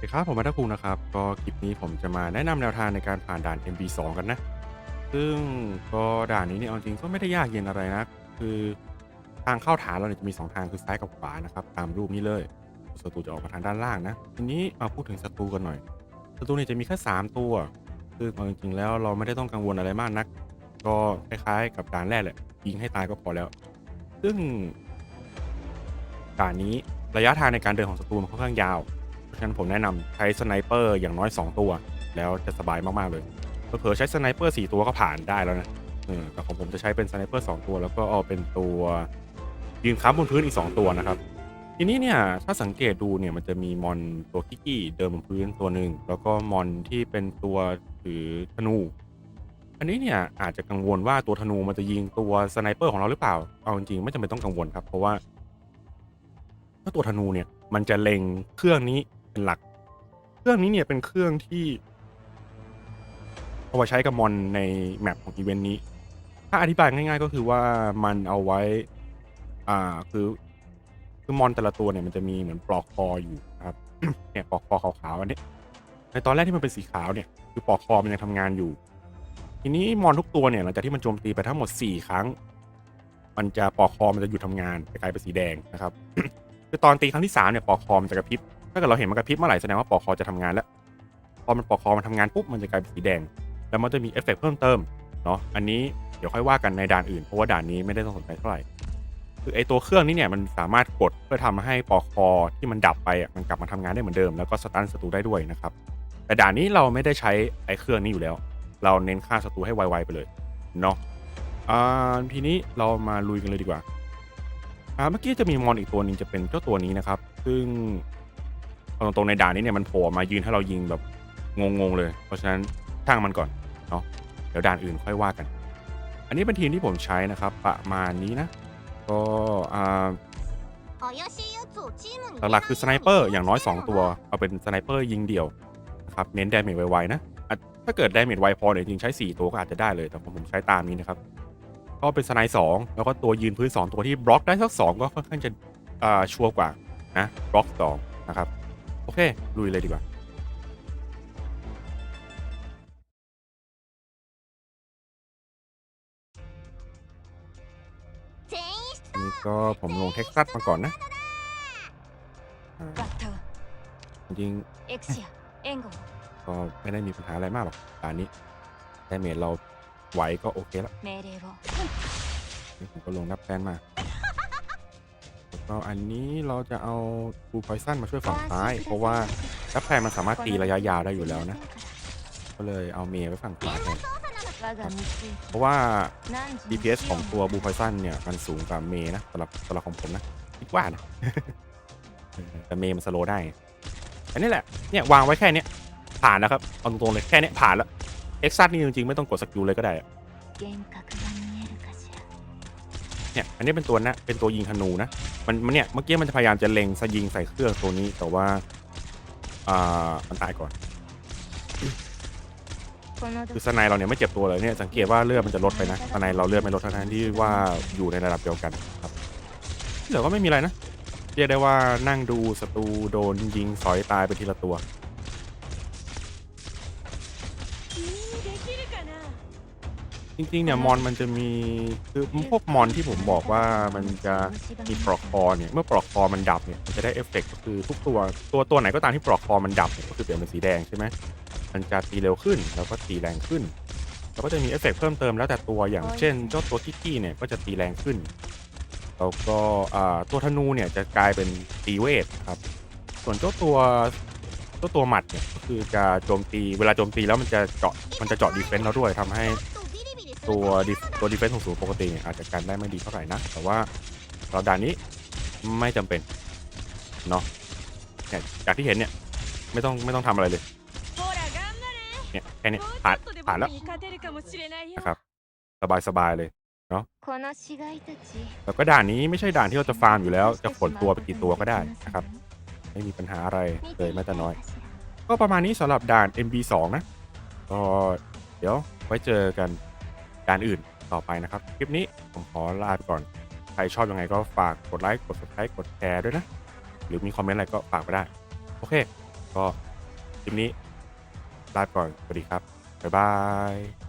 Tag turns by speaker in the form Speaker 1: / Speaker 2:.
Speaker 1: สวัสดีครับผมมัทคุงนะครับ ก็คลิปนี้ผมจะมาแนะนำแนวทางในการผ่านด่าน MB2 กันนะ ซึ่งก็ด่านนี้เนี่ยเอาจริงก็ไม่ได้ยากเย็นอะไรนะ คือทางเข้าฐานเราเนี่ยจะมี 2 ทางคือซ้ายกับขวานะครับ ตามรูปนี้เลยศัตรูจะออกมาทางด้านล่างนะ ทีนี้มาพูดถึงศัตรูกันหน่อยศัตรูเนี่ยจะมีแค่3ตัวซึ่งเอาจริงๆแล้วเราไม่ได้ต้องกังวลอะไรมากนัก ก็คล้ายๆ กับด่านแรกแหละยิงให้ตายก็พอแล้ว ซึ่งด่านนี้ระยะทางในการเดินของศัตรูมันค่อนข้างยาว เพราะฉะนั้นผมแนะนำใช้สไนเปอร์อย่างน้อย 2 ตัว แล้วจะสบายมากๆเลยเผลอๆใช้สไนเปอร์4ตัวก็ผ่านได้แล้วนะเออแต่ของผมจะใช้เป็นสไนเปอร์2ตัว แล้วก็เอาเป็นตัวยืนค้ำบนพื้นอีก 2 ตัวนะครับ ทีนี้เนี่ยถ้าสังเกตดูเนี่ยมันจะมีมอนตัวกิกกี้เดินบนพื้นตัวหนึ่งแล้วก็มอนที่เป็นตัวถือธนู อันนี้เนี่ยอาจจะกังวลว่าตัวธนูมันจะยิงตัวสไนเปอร์ของเราหรือเปล่าเอาจริงๆไม่จำเป็นต้องกังวลครับเพราะว่าถ้าตัวธนูเนี่ยมันจะเล็งเครื่องนี้ เป็นหลัก เครื่องนี้เนี่ยเป็นเครื่องที่เอาไว้ใช้กับมอนในแมปของอีเวนต์นี้ ถ้าอธิบายง่าย ๆ ก็คือว่ามันเอาไว้ อ่าคือคือมอนแต่ละตัวเนี่ยมันจะมีเหมือนปลอกคออยู่นะครับ เนี่ยปลอกคอขาวๆอันนี้ ในตอนแรกที่มันเป็นสีขาวเนี่ย คือปลอกคอมันยังทำงานอยู่ ทีนี้มอนทุกตัวเนี่ยหลังจากที่มันโจมตีไปทั้งหมด4ครั้ง มันจะปลอกคอมันจะหยุดทำงานจะกลายเป็นสีแดงนะครับคือตอนตีครั้งที่3เนี่ยปลอกคอมันจะกระพริบ ถ้าเกิดเราเห็นมันกระพริบเมื่อไหร่แสดงว่าปลอกคอจะทำงานแล้ว พอมันปลอกคอมันทำงานปุ๊บมันจะกลายเป็นสีแดง แล้วมันจะมีเอฟเฟกต์เพิ่มเติมเนาะ อันนี้เดี๋ยวค่อยว่ากันในด่านอื่นเพราะว่าด่านนี้ไม่ได้ต้องสนใจเท่าไหร่ คือไอตัวเครื่องนี้เนี่ยมันสามารถกดเพื่อทำให้ปลอกคอที่มันดับไปอะมันกลับมาทำงานได้เหมือนเดิมแล้วก็สตันศัตรูได้ด้วยนะครับ แต่ด่านนี้เราไม่ได้ใช้ไอเครื่องนี้อยู่แล้ว เราเน้นฆ่าศัตรูให้ไวๆไปเลยเนาะอ่าทีนี้เรามาลุยกันเลยดีกว่าอ่าเมื่อกี้จะมีมอนอีกตัวหนึงจะเป็นเจ้าตัวนี้นะครับ ซึ่ง เอาตรงๆในด่านนี้เนี่ยมันโผล่มายืนให้เรายิงแบบงงๆเลย เพราะฉะนั้นช่างมันก่อนเนาะเดี๋ยวด่านอื่นค่อยว่ากัน อันนี้เป็นทีมที่ผมใช้นะครับ ประมาณนี้นะ ก็อ่าหลักๆคือสไนเปอร์อย่างน้อย 2 ตัว เอาเป็นสไนเปอร์ยิงเดี่ยวนะครับเน้นดาเมจไวๆนะถ้าเกิดดาเมจไวพอเนี่ยจริงใช้ 4 ตัวก็อาจจะได้เลยแต่ผมผมใช้ตามนี้นะครับก็เป็นสไนสองแล้วก็ตัวยืนพื้น 2 ตัวที่บล็อกได้สัก2ก็ค่อนข้างจะชัวร์กว่านะบล็อกสองนะครับ โอเคลุยเลยดีกว่านี่ก็ผมลงเท็กซัสมาก่อนนะจริงก็ไม่ได้มีปัญหาอะไรมากหรอกตอนนี้แต่เมดเราไหวก็โอเคแล้วผมก็ลงนับแป้นมา ก็อันนี้เราจะเอาบูพอยซันมาช่วยฝั่งซ้าย เพราะว่าแอปแพนมันสามารถตีระยะยาวได้อยู่แล้วนะ ก็เลยเอาเมย์ไว้ฝั่งขวาแทนเพราะว่า DPS ของตัวบูพอยซันเนี่ย มันสูงกว่าเมย์นะสำหรับสำหรับของผมนะคิดว่านะแต่เมย์มันสโลได้ อันนี้แหละ เนี่ยวางไว้แค่นี้ผ่านนะครับ เอาตรงๆเลยแค่นี้ผ่านแล้ว เอ็กซ์ซัสนี่จริงๆ ไม่ต้องกดสกิลเลยก็ได้ เนี่ยอันนี้เป็นตัวนะเป็นตัวยิงธนูนะมันมันเนี่ยเมื่อกี้มันจะพยายามจะเล็งสยิงใส่เครื่องตัวนี้แต่ว่าอ่ามันตายก่อน
Speaker 2: この
Speaker 1: คือสไนเราเนี่ยไม่เจ็บตัวเลยเนี่ยสังเกตว่าเลือดมันจะลดไปนะสไนเราเลือดไม่ลดทั้งๆที่ว่าอยู่ในระดับเดียวกันครับที่เหลือก็ไม่มีอะไรนะเรียกได้ว่านั่งดูศัตรูโดนยิงสอยตายไปทีละตัว จริงๆเนี่ยมอนมันจะมีคือพวกมอนที่ผมบอกว่ามันจะมีปลอกคอเนี่ยเมื่อปลอกคอมันดับเนี่ยมันจะได้เอฟเฟกต์ก็คือทุกตัวตัวตัวไหนก็ตามที่ปลอกคอมันดับเนี่ยก็คือเปลี่ยนเป็นสีแดงใช่ไหมมันจะตีเร็วขึ้นแล้วก็ตีแรงขึ้น แล้วก็จะมีเอฟเฟกต์เพิ่มเติมแล้วแต่ตัวอย่างเช่นเจ้าตัวคิกกี้เนี่ยก็จะตีแรงขึ้นแล้วก็ตัวธนูเนี่ยจะกลายเป็นตีเวทครับส่วนเจ้าตัวเจ้าตัวหมัดเนี่ยก็คือจะโจมตีเวลาโจมตีแล้วมันจะเจาะมันจะเจาะดีเฟนส์เราด้วยทำให้ ตัวตัวดีเฟนส์ของสูปกติเนี่ยอาจจะกันได้ไม่ดีเท่าไหร่นะ แต่ว่าเราด่านนี้ไม่จำเป็นเนาะเนี่ยจากที่เห็นเนี่ยไม่ต้องไม่ต้องทำอะไรเลยเนี่ยแค่นี้ผ่านผ่านแล้วนะครับสบายสบายเลย
Speaker 2: เนาะ
Speaker 1: แล้วก็ด่านนี้ไม่ใช่ด่านที่เราจะฟาร์มอยู่แล้ว จะขนตัวไปกี่ตัวก็ได้นะครับ ไม่มีปัญหาอะไรเลยแม้แต่น้อย ก็ประมาณนี้สำหรับด่าน MB2 นะก็เดี๋ยวไว้เจอกัน การอื่นต่อไปนะครับ คลิปนี้ผมขอลาไปก่อน ใครชอบยังไงก็ฝากกดไลค์กด subscribe กดแชร์ด้วยนะ หรือมีคอมเมนต์อะไรก็ฝากไปได้ โอเค ก็คลิปนี้ลาไปก่อน สวัสดีครับ บ๊ายบาย